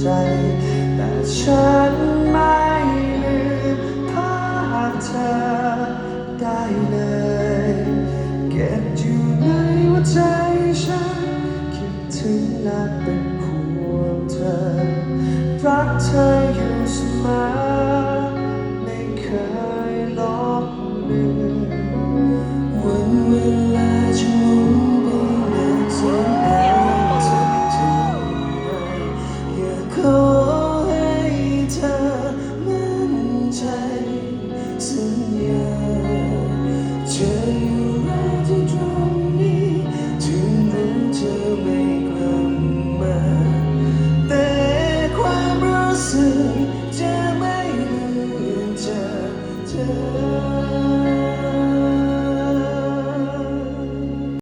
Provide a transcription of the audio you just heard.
ใจ แต่ฉันไม่ลืมภาพเธอได้เลย เก็บอยู่ในหัวใจฉัน คิดถึงและเป็นห่วงเธอ รักเธออยู่เสมอไม่เคยลบเลือนวันวัน สัญญาจะอยู่รอที่ตรงนี้ถึงรู้เธอไม่กลับมา แต่ความรู้สึกจะไม่ลืมจากเธอ